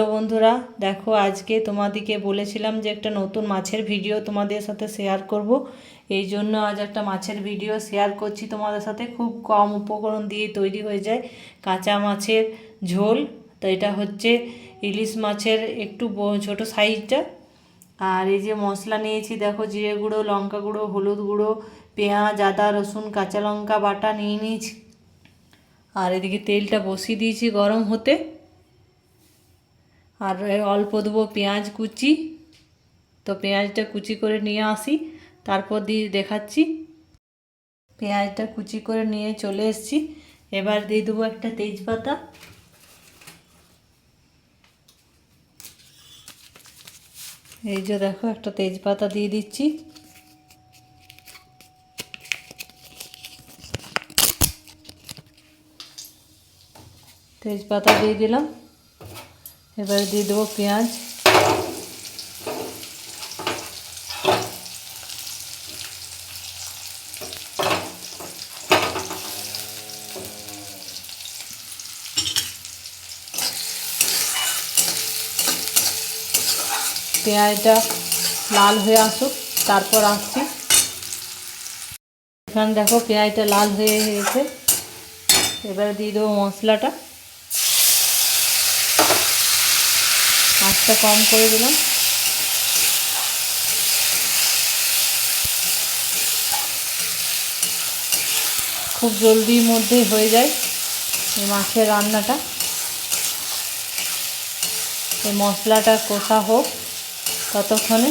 তো বন্ধুরা, দেখো আজকে তোমাদেরকে বলেছিলাম যে একটা নতুন মাছের ভিডিও তোমাদের সাথে শেয়ার করব। এই জন্য আজ একটা মাছের ভিডিও শেয়ার করছি তোমাদের সাথে। খুব কম উপকরণ দিয়ে তৈরি হয়ে যায় কাঁচা মাছের ঝোল। তো এটা হচ্ছে ইলিশ মাছের একটু ছোট সাইজটা। আর এই যে মশলা নিয়েছি, দেখো জিরে গুঁড়ো, লঙ্কা গুঁড়ো, হলুদ গুঁড়ো, পেঁয়াজ, আদা, রসুন, কাঁচা লঙ্কা বাটা নিয়ে নিয়েছি। আর এদিকে তেলটা বসিয়ে দিয়েছি গরম হতে। আর অল্প দেবো পেঁয়াজ কুচি। তো পেঁয়াজটা কুচি করে নিয়ে আসি। তারপর দিয়ে দেখাচ্ছি। পেঁয়াজটা কুচি করে নিয়ে চলে এসছি। এবার দিয়ে দেবো একটা তেজপাতা। এই যে দেখো, একটা তেজপাতা দিয়ে দিচ্ছি। তেজপাতা দিয়ে দিলাম। এবারে দিয়ে দেবো পেঁয়াজ। পেঁয়াজটা লাল হয়ে আসুক, তারপর আসছি। এখানে দেখো পেঁয়াজটা লাল হয়ে গেছে এবার দিয়ে দেবো মশলাটা। আঁচটা কম করে দিলাম। খুব জলদির মধ্যেই হয়ে যায় এই মাছের রান্নাটা। এই মশলাটা কষা হোক ততক্ষণে।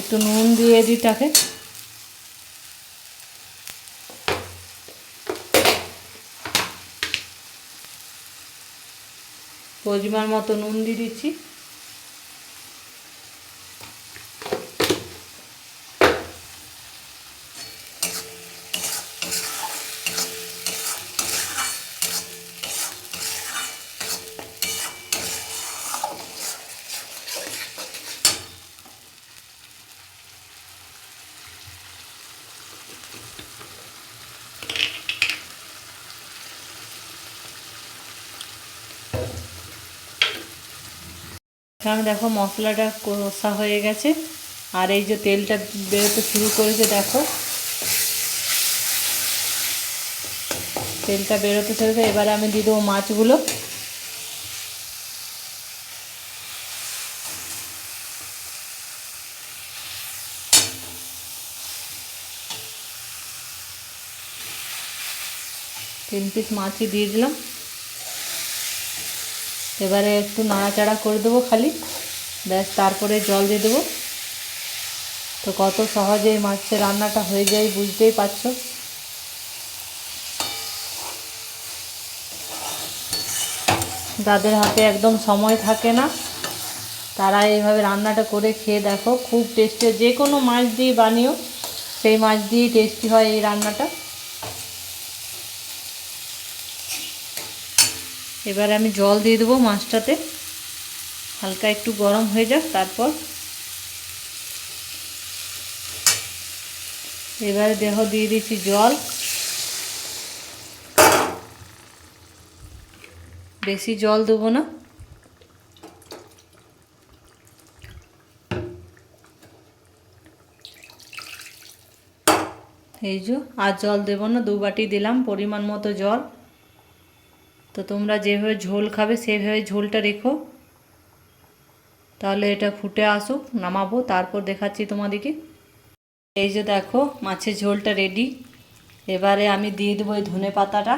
একটু নুন দিয়ে দিই তাকে। পরিমাণ মতো নুন দিয়ে দিচ্ছি। এখানে দেখো মশলাটা কষা হয়ে গেছে, আর এই যে তেলটা বেরোতে শুরু করেছে দেখো। তেলটা বেরোতে করে এবারে আমি দিয়ে দেবো মাছগুলো। তিন পিস মাছই দিয়ে দিলাম। এবারে একটু নাড়াচাড়া করে দেবো খালি। ব্যাস, তারপরে জল দিয়ে দেবো। তো কত সহজে এই মাছের রান্নাটা হয়ে যায়, বুঝতেই পারছ? যাদের হাতে একদম সময় থাকে না, তারা এইভাবে রান্নাটা করে খেয়ে দেখো, খুব টেস্টি যে কোনো মাছ দিয়ে বানিও, সেই মাছ দিয়েই টেস্টি হয় এই রান্নাটা। এবার আমি জল দিয়ে দেবো মাছটাতে। হালকা একটু গরম হয়ে যাক, তারপর এবারে দেহ দিয়ে দিচ্ছি জল। বেশি জল দেবো না। এই যে আর জল দেবো না, দু বাটি দিলাম পরিমাণ মতো জল। তো তোমরা যেভাবে ঝোল খাবে, সেভাবে ঝোলটা রেখো। তাহলে এটা ফুটে আসুক, নামাবো, তারপর দেখাচ্ছি তোমাদেরকে। এই যে দেখো, মাছের ঝোলটা রেডি এবারে আমি দিয়ে দেবো এই ধনে পাতাটা।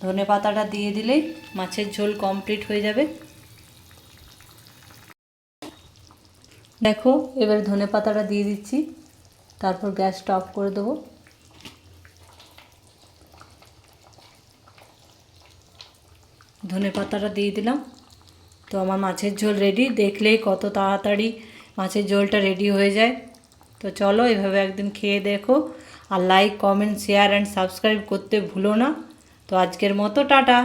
ধনে পাতাটা দিয়ে দিলেই মাছের ঝোল কমপ্লিট হয়ে যাবে। দেখো, এবারে ধনে পাতাটা দিয়ে দিচ্ছি। তারপর গ্যাসটা অফ করে দেবো। ধনে পাতাটা দিয়ে দিলাম। তো আমার মাছের ঝোল রেডি দেখলেই কত তাড়াতাড়ি মাছের ঝোলটা রেডি হয়ে যায়। তো চলো এভাবে একদিন খেয়ে দেখো। আর like comment share and subscribe করতে ভুলো না। তো আজকের মতো টাটা।